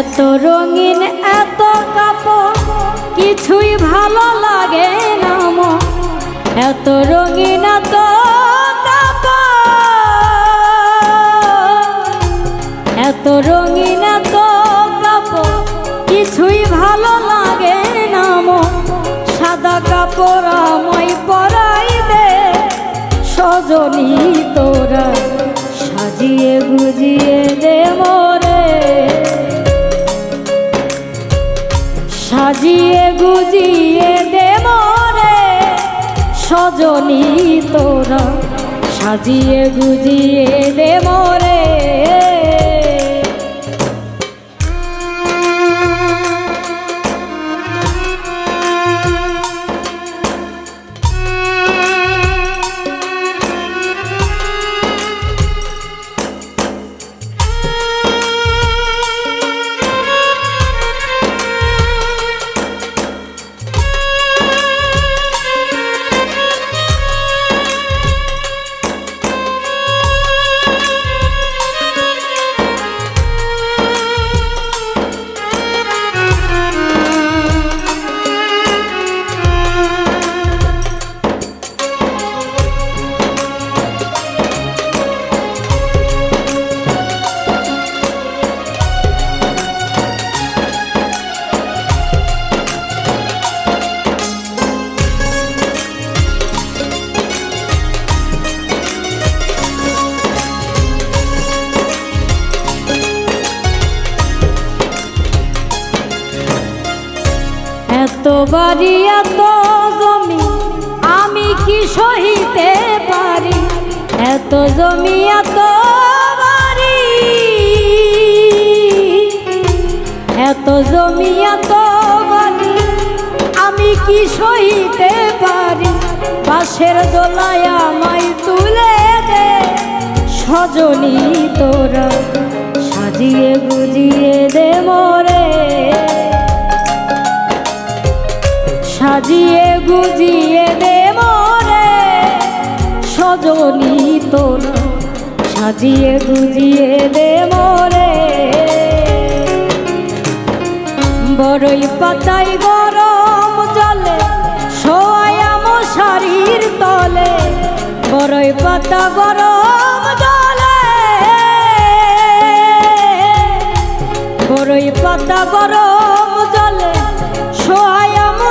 এত রঙিন, এত কাপড়, কিছুই ভালো লাগে না মো এত রঙিন, এত এত রঙিন, এত কাপড়, কিছুই ভালো লাগে না মো সাদা কাপড় আমায় পরাই দে সজনী তোরা সাজিয়ে গুজিয়ে দে মোরে সাজিয়ে গুজিয়ে দে মরে সজনী তোরা সাজিয়ে গুজিয়ে দে মরে বাড়ি এত জমি, আমি কি সহিতে পারি? এত জমি এত বাড়ি। এত জমি এত বাড়ি, আমি কি সহিতে পারি? পাশের দোলায় আমায় তুলে দে, সজনী তোরা, সাজিয়ে গুজিয়ে দে মোরে। সাজিয়ে গুজিয়ে দে মরে। সজনী তোর সাজিয়ে গুজিয়ে দে মরে। বড়ই পাতাই গরম জলে সোয়ায়াম শাড়ির তলে। বড়ই পাতা গরম জলে। বড়ই পাতা গরম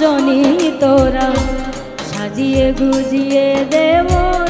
সজনী তোরা সাজিয়ে গুজিয়ে দে মোরে